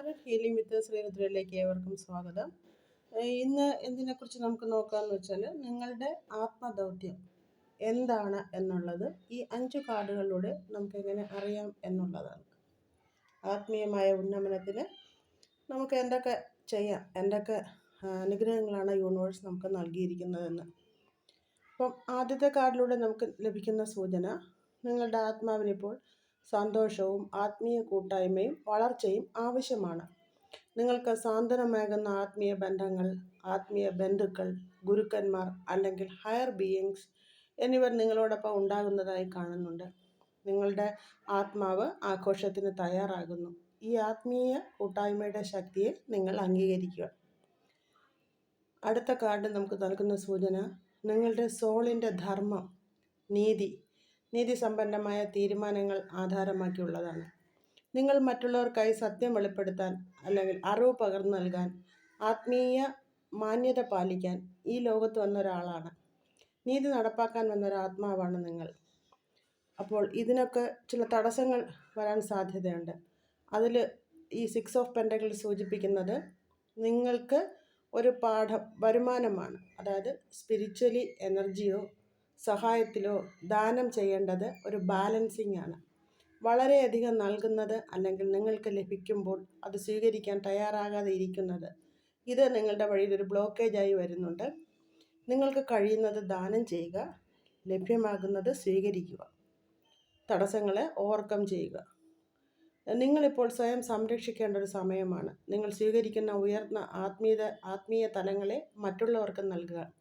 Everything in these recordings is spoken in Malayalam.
നമസ്കാരം ഹീലിംഗ് വിത്ത് ശ്രീരുദ്രയിലേക്ക് ഏവർക്കും സ്വാഗതം. ഇന്ന് എന്തിനെക്കുറിച്ച് നമുക്ക് നോക്കാമെന്ന് വെച്ചാൽ നിങ്ങളുടെ ആത്മദൗത്യം എന്താണ് എന്നുള്ളത് ഈ അഞ്ച് കാർഡുകളിലൂടെ നമുക്ക് എങ്ങനെ അറിയാം എന്നുള്ളതാണ്. ആത്മീയമായ ഉന്നമനത്തിന് നമുക്ക് എന്തൊക്കെ ചെയ്യാം എന്തൊക്കെ അനുഗ്രഹങ്ങളാണ് യൂണിവേഴ്സ് നമുക്ക് നൽകിയിരിക്കുന്നതെന്ന്. അപ്പം ആദ്യത്തെ കാർഡിലൂടെ നമുക്ക് ലഭിക്കുന്ന സൂചന നിങ്ങളുടെ ആത്മാവിനിപ്പോൾ സന്തോഷവും ആത്മീയ കൂട്ടായ്മയും വളർച്ചയും ആവശ്യമാണ്. നിങ്ങൾക്ക് സാന്ത്വനമേകുന്ന ആത്മീയ ബന്ധങ്ങൾ ആത്മീയ ബന്ധുക്കൾ ഗുരുക്കന്മാർ അല്ലെങ്കിൽ ഹയർ ബീയിങ്സ് എന്നിവർ നിങ്ങളോടൊപ്പം ഉണ്ടാകുന്നതായി കാണുന്നുണ്ട്. നിങ്ങളുടെ ആത്മാവ് ആഘോഷത്തിന് തയ്യാറാകുന്നു. ഈ ആത്മീയ കൂട്ടായ്മയുടെ ശക്തിയെ നിങ്ങൾ അംഗീകരിക്കുക. അടുത്ത കാർഡ് നമുക്ക് നൽകുന്ന സൂചന നിങ്ങളുടെ സോളിന്റെ ധർമ്മം നീതി നീതിസമ്പന്നമായ തീരുമാനങ്ങൾ ആധാരമാക്കിയുള്ളതാണ്. നിങ്ങൾ മറ്റുള്ളവർക്കായി സത്യം വെളിപ്പെടുത്താൻ അല്ലെങ്കിൽ അറിവ് പകർന്നു നൽകാൻ ആത്മീയ മാന്യത പാലിക്കാൻ ഈ ലോകത്ത് വന്ന ഒരാളാണ്. നീതി നടപ്പാക്കാൻ വന്ന ഒരു ആത്മാവാണ് നിങ്ങൾ. അപ്പോൾ ഇതിനൊക്കെ ചില തടസ്സങ്ങൾ വരാൻ സാധ്യതയുണ്ട്. അതിൽ ഈ സിക്സ് ഓഫ് പെൻഡകൾ സൂചിപ്പിക്കുന്നത് നിങ്ങൾക്ക് ഒരു പാഠം വരുമാനമാണ്. അതായത് സ്പിരിച്വലി എനർജിയോ സഹായത്തിലോ ദാനം ചെയ്യേണ്ടത് ഒരു ബാലൻസിംഗ് ആണ്. വളരെയധികം നൽകുന്നത് അല്ലെങ്കിൽ നിങ്ങൾക്ക് ലഭിക്കുമ്പോൾ അത് സ്വീകരിക്കാൻ തയ്യാറാകാതെ ഇരിക്കുന്നത്. ഇത് നിങ്ങളുടെ വഴിയിൽ ഒരു ബ്ലോക്കേജായി വരുന്നുണ്ട്. നിങ്ങൾക്ക് കഴിയുന്നത് ദാനം ചെയ്യുക ലഭ്യമാകുന്നത് സ്വീകരിക്കുക. തടസ്സങ്ങളെ ഓവർകം ചെയ്യുക. നിങ്ങളിപ്പോൾ സ്വയം സംരക്ഷിക്കേണ്ട ഒരു സമയമാണ്. നിങ്ങൾ സ്വീകരിക്കുന്ന ഉയർന്ന ആത്മീയ ആത്മീയ തലങ്ങളെ മറ്റുള്ളവർക്ക് നൽകുക.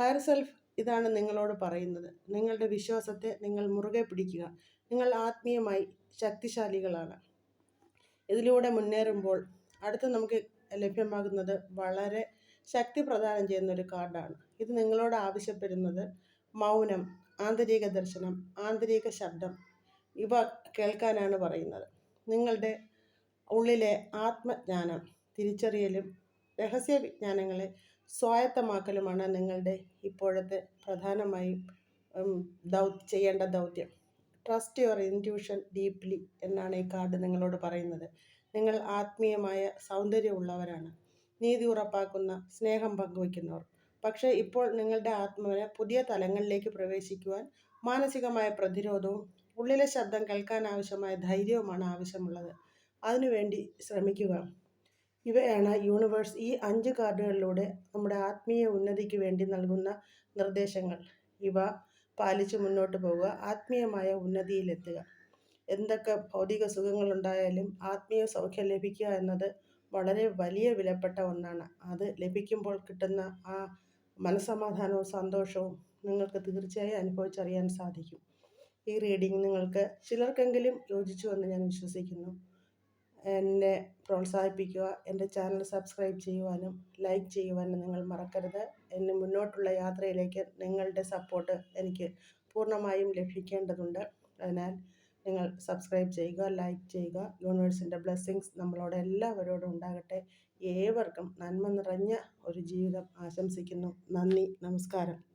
ഹയർ സെൽഫ് ഇതാണ് നിങ്ങളോട് പറയുന്നത്. നിങ്ങളുടെ വിശ്വാസത്തെ നിങ്ങൾ മുറുകെ പിടിക്കുക. നിങ്ങൾ ആത്മീയമായി ശക്തിശാലികളാണ്. ഇതിലൂടെ മുന്നേറുമ്പോൾ അടുത്ത് നമുക്ക് ലഭ്യമാകുന്നത് വളരെ ശക്തി പ്രദാനം ചെയ്യുന്ന ഒരു കാർഡാണ്. ഇത് നിങ്ങളോട് ആവശ്യപ്പെടുന്നത് മൗനം ആന്തരിക ദർശനം ആന്തരിക ശബ്ദം ഇവ കേൾക്കാനാണ് പറയുന്നത്. നിങ്ങളുടെ ഉള്ളിലെ ആത്മജ്ഞാനം തിരിച്ചറിയലും രഹസ്യ വിജ്ഞാനങ്ങളെ സ്വായത്തമാക്കലുമാണ് നിങ്ങളുടെ ഇപ്പോഴത്തെ പ്രധാനമായും ദൗ ചെയ്യേണ്ട ദൗത്യം. ട്രസ്റ്റ് യുവർ ഇന്റ്യൂഷൻ ഡീപ്ലി എന്നാണ് ഈ കാർഡ് നിങ്ങളോട് പറയുന്നത്. നിങ്ങൾ ആത്മീയമായ സൗന്ദര്യമുള്ളവരാണ്. നീതി ഉറപ്പാക്കുന്ന സ്നേഹം പങ്കുവയ്ക്കുന്നവർ. പക്ഷേ ഇപ്പോൾ നിങ്ങളുടെ ആത്മാവിനെ പുതിയ തലങ്ങളിലേക്ക് പ്രവേശിക്കുവാൻ മാനസികമായ പ്രതിരോധവും ഉള്ളിലെ ശബ്ദം കേൾക്കാൻ ആവശ്യമായ ധൈര്യവുമാണ് ആവശ്യമുള്ളത്. അതിനുവേണ്ടി ശ്രമിക്കുക. ഇവയാണ് യൂണിവേഴ്സ് ഈ അഞ്ച് കാർഡുകളിലൂടെ നമ്മുടെ ആത്മീയ ഉന്നതിക്ക് വേണ്ടി നൽകുന്ന നിർദ്ദേശങ്ങൾ. ഇവ പാലിച്ച് മുന്നോട്ട് പോവുക ആത്മീയമായ ഉന്നതിയിലെത്തുക. എന്തൊക്കെ ഭൗതിക സുഖങ്ങളുണ്ടായാലും ആത്മീയ സൗഖ്യം ലഭിക്കുക എന്നത് വളരെ വലിയ വിലപ്പെട്ട ഒന്നാണ്. അത് ലഭിക്കുമ്പോൾ കിട്ടുന്ന ആ മനസമാധാനവും സന്തോഷവും നിങ്ങൾക്ക് തീർച്ചയായും അനുഭവിച്ചറിയാൻ സാധിക്കും. ഈ റീഡിംഗ് നിങ്ങൾക്ക് ചിലർക്കെങ്കിലും യോജിച്ചു എന്ന് ഞാൻ വിശ്വസിക്കുന്നു. എന്നെ പ്രോത്സാഹിപ്പിക്കുക എന്റെ ചാനൽ സബ്സ്ക്രൈബ് ചെയ്യുവാനും ലൈക്ക് ചെയ്യുവാനും നിങ്ങൾ മറക്കരുത്. എന്നെ മുന്നോട്ടുള്ള യാത്രയിലേക്ക് നിങ്ങളുടെ സപ്പോർട്ട് എനിക്ക് പൂർണമായും ലഭിക്കേണ്ടതുണ്ട്. അതിനാൽ നിങ്ങൾ സബ്സ്ക്രൈബ് ചെയ്യുക ലൈക്ക് ചെയ്യുക. യൂണിവേഴ്സിന്റെ ബ്ലെസ്സിങ്സ് നമ്മളോട് എല്ലാവരോടും ഉണ്ടാകട്ടെ. ഏവർക്കും നന്മ നിറഞ്ഞ ഒരു ജീവിതം ആശംസിക്കുന്നു. നന്ദി നമസ്കാരം.